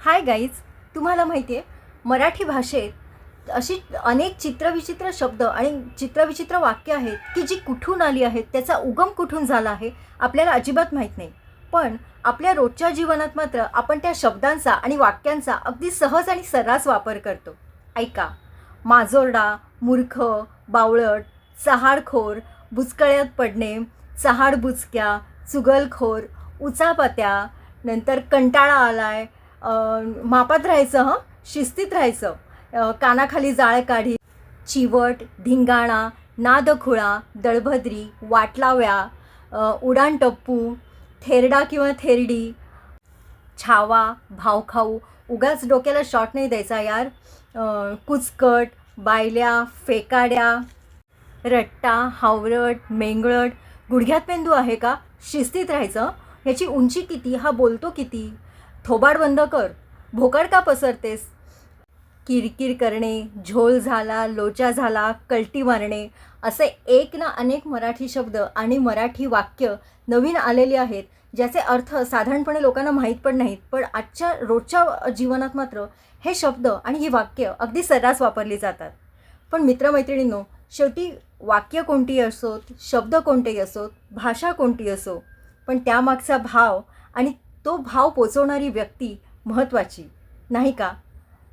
Hi guys तुम्हाला माहिती आहे मराठी भाषेत अशी अनेक चित्रविचित्र शब्द आणि चित्रविचित्र वाक्य आहेत की जी कुठून आली आहेत त्याचा उगम कुठून झाला आहे आपल्याला अजिबात माहीत नाही. पण आपल्या रोजच्या जीवनात मात्र आपण त्या शब्दांचा आणि वाक्यांचा अगदी सहज आणि सर्रास वापर करतो. ऐका माजोरडा मूर्ख बावळट चहाडखोर बुचकळ्यात पडणे चहाड बुचक्या चुगलखोर उचापत्या नंतर कंटाळा आलाय मापात राहायचं हं? शिस्तीत राहायचं. कानाखाली जाळ काढी चिवट धिंगाणा नादखुळा दळभद्री वाटलाव्या उडाणटप्पू थेरडा किंवा थेरडी छावा भावखाऊ. उगाच डोक्याला शॉट नाही द्यायचा यार. कुचकट बायल्या फेकाड्या रट्टा हावरट मेंगळट. गुडघ्यात मेंदू आहे का? शिस्तीत राहायचं ह्याची उंची किती? हा बोलतो किती? थोबाड बंद कर. भोकाड का पसरतेस? किरकिर करणे झोल झाला लोचा झाला कलटी मारणे असे एक ना अनेक मराठी शब्द आणि मराठी वाक्य नवीन आलेले आहेत ज्याचे अर्थ साधारणपणे लोकांना माहीत पण नाहीत पण आजच्या रोजच्या जीवनात मात्र हे शब्द आणि ही वाक्य अगदी सर्रास वापरली जातात. पण मित्रमैत्रिणींनो शेवटी वाक्य कोणती असोत शब्द कोणतेही असोत भाषा कोणती असो पण त्यामागचा भाव आणि तो भाव पोचवणारी व्यक्ती महत्त्वाची नाही का?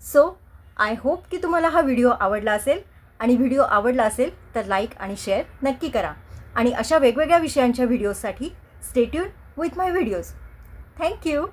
सो आय होप की तुम्हाला हा व्हिडिओ आवडला असेल. आणि व्हिडिओ आवडला असेल तर लाईक आणि शेअर नक्की करा. आणि अशा वेगवेगळ्या विषयांच्या व्हिडिओजसाठी stay tuned with my videos thank you